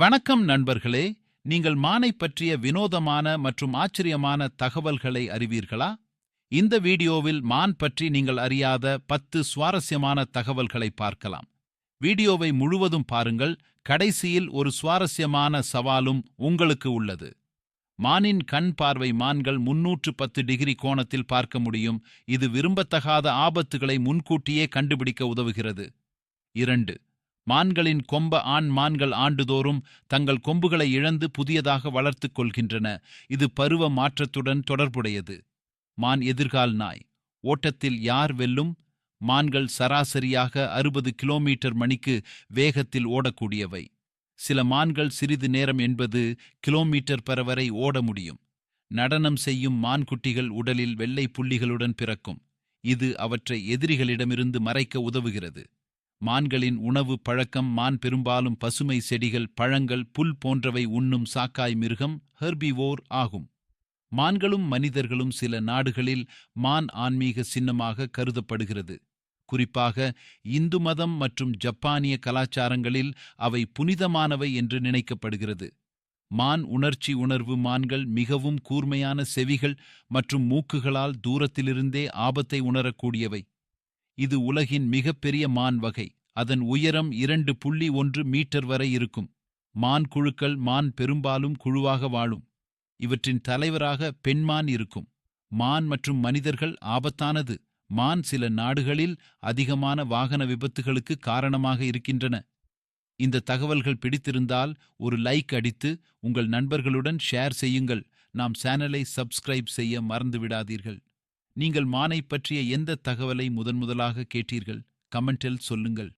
வணக்கம் நண்பர்களே நீங்கள் மானை பற்றிய வினோதமான மற்றும் ஆச்சரியமான தகவல்களை அறிவீர்களா? இந்த வீடியோவில் மான் பற்றி நீங்கள் அறியாத பத்து சுவாரஸ்யமான தகவல்களை பார்க்கலாம். வீடியோவை முழுவதும் பாருங்கள் கடைசியில் ஒரு சுவாரஸ்யமான சவாலும் உங்களுக்கு உள்ளது. மானின் கண் பார்வை மான்கள் முன்னூற்று பத்து டிகிரி கோணத்தில் பார்க்க முடியும். இது விரும்பத்தகாத ஆபத்துகளை முன்கூட்டியே கண்டுபிடிக்க உதவுகிறது. இரண்டு மான்களின் கொம்ப ஆண் மான்கள் ஆண்டுதோறும் தங்கள் கொம்புகளை இழந்து புதியதாக வளர்த்துக் கொள்கின்றன. இது பருவ மாற்றத்துடன் தொடர்புடையது. மான் எதிர்கால் நாய். ஓட்டத்தில் யார் வெல்லும்? மான்கள் சராசரியாக அறுபது கிலோமீட்டர் மணிக்கு வேகத்தில் ஓடக்கூடியவை. சில மான்கள் சிறிது நேரம் என்பது கிலோமீட்டர் பெற வரை ஓட முடியும். நடனம் செய்யும் மான்குட்டிகள் உடலில் வெள்ளை புள்ளிகளுடன் பிறக்கும். இது அவற்றை எதிரிகளிடமிருந்து மறைக்க உதவுகிறது. மான்களின் உணவு பழக்கம் மான் பெரும்பாலும் பசுமை செடிகள் பழங்கள் புல் போன்றவை உண்ணும் சாக்காய் மிருகம் ஹெர்பிவோர் ஆகும். மான்களும் மனிதர்களும் சில நாடுகளில் மான் ஆன்மீக சின்னமாக கருதப்படுகிறது. குறிப்பாக இந்து மதம் மற்றும் ஜப்பானிய கலாச்சாரங்களில் அவை புனிதமானவை என்று நினைக்கப்படுகிறது. மான் உணர்ச்சி உணர்வு மான்கள் மிகவும் கூர்மையான செவிகள் மற்றும் மூக்குகளால் தூரத்திலிருந்தே ஆபத்தை உணரக்கூடியவை. இது உலகின் மிகப்பெரிய மான் வகை. அதன் உயரம் இரண்டு புள்ளி ஒன்று மீட்டர் வரை இருக்கும். மான் குழுக்கள் மான் பெரும்பாலும் குழுவாக வாழும். இவற்றின் தலைவராக பெண்மான் இருக்கும். மான் மற்றும் மனிதர்கள் ஆபத்தானது. மான் சில நாடுகளில் அதிகமான வாகன விபத்துகளுக்கு காரணமாக இருக்கின்றன. இந்த தகவல்கள் பிடித்திருந்தால் ஒரு லைக் அடித்து உங்கள் நண்பர்களுடன் ஷேர் செய்யுங்கள். நாம் சேனலை சப்ஸ்கிரைப் செய்ய மறந்துவிடாதீர்கள். நீங்கள் மானை பற்றிய எந்த தகவலை முதன்முதலாக கேட்டீர்கள்? கமெண்டில் சொல்லுங்கள்.